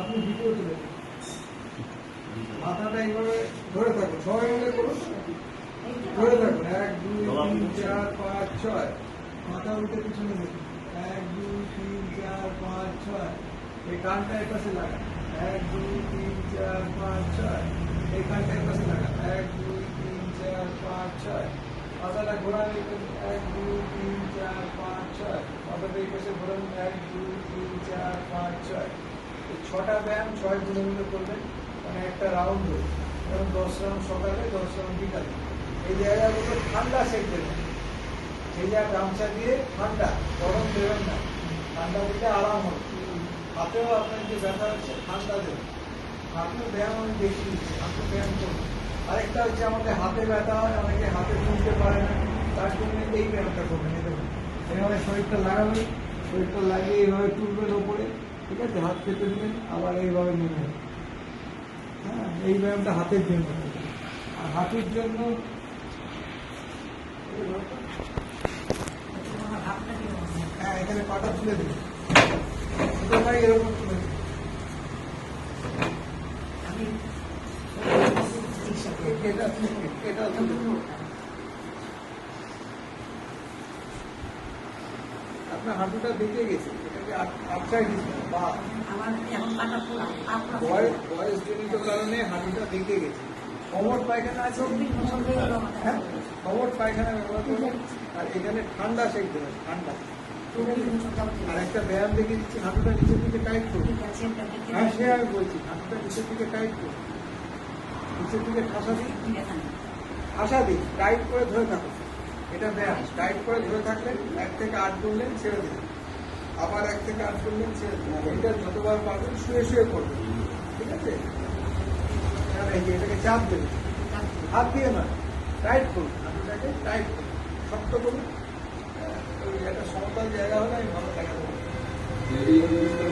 আপনি ভিডিও তুলে মাথাটা এইভাবে ধরে থাকুন সবাই মিলে করুন। ধরে থাকুন এক দুই তিন চার পাঁচ ছয়। মাথা উল্টে পিছনে দেখুন। এক দুই তিন চার পাঁচ ছয়। এই কানটা এর পাশে লাগান। এক দুই তিন চার পাঁচ ছয়। এই কানটা এর পাশে লাগান। এক দুই তিন চার পাঁচ ছয়। মাথাটা ঘোরান এক দুই তিন চার পাঁচ ছয়। মাথাটা এই পাশে ঘোরান। এক দুই তিন চার পাঁচ ছয়। ছটা ব্যায়াম ছয় কিলোমিটার করবেন মানে একটা রাউন্ড যেমন দশ রাউন্ড সকালে, দশ রাউন্ড বিকালে। এই জায়গাগুলো ঠান্ডা সেট দেবেন। সেই জায়গা গামছা দিয়ে ঠান্ডা, গরম দেবেন না। ঠান্ডা দিলে আরাম হবে। হাতেও আপনার যে ব্যথা হচ্ছে, ঠান্ডা দেবেন। হাতেও ব্যায়াম আমি দেখি দিচ্ছি হাতে ব্যায়াম করুন আরেকটা হচ্ছে আমাদের হাতে ব্যথা হয়, অনেকে হাতে তুলতে পারে না। তার জন্য এই ব্যায়ামটা করবেন। এভাবে শরীরটা লাগাবেন, শরীরটা লাগিয়ে এইভাবে তুলবেন ওপরে। ঠিক আছে হাত পেতে দিবেন আবার এইভাবে নেবেন হ্যাঁ এই ব্যায়ামটা হাতের জন্য। আর হাতের জন্য হ্যাঁ এখানে পাটা তুলে এরকম তুলে এটা এটা তুলে দিন। আপনার হাঁটুটা বেঁকে গেছে এটাকে আপসাইড বা আমার এখন কাটা পুরা আপনার বয়স বয়স জনিত কারণে হাঁটুটা বেঁকে গেছে। কমর পায়খানা আছে? চব্বিশ বছর হয়ে গেল আমার কমর পায়খানা ব্যবহার করবেন আর এখানে ঠান্ডা সেক দেবেন ঠান্ডা। আর একটা ব্যায়াম দেখে দিচ্ছি হাঁটুটা নিচের দিকে টাইট করুন হ্যাঁ সে আমি বলছি হাঁটুটা নিচের দিকে টাইট করুন নিচের দিকে ঠাসা দিন ঠাসা দিন টাইট করে ধরে থাকুন এটা ব্যায়াম টাইট করে ধরে থাকলেন এক থেকে আট করলেন ছেড়ে দিলেন আবার এক থেকে আট করলেন ছেড়ে দিলেন এটা যতবার পারবেন শুয়ে শুয়ে করবেন ঠিক আছে? এটাকে চাপ দেবেন হাত দিয়ে না টাইট করুন। হাঁটুটাকে টাইট করুন। শক্ত করুন। একটা সমতল জায়গা হলে আমি ভালো দেখা দেবো। এই জিনিসটা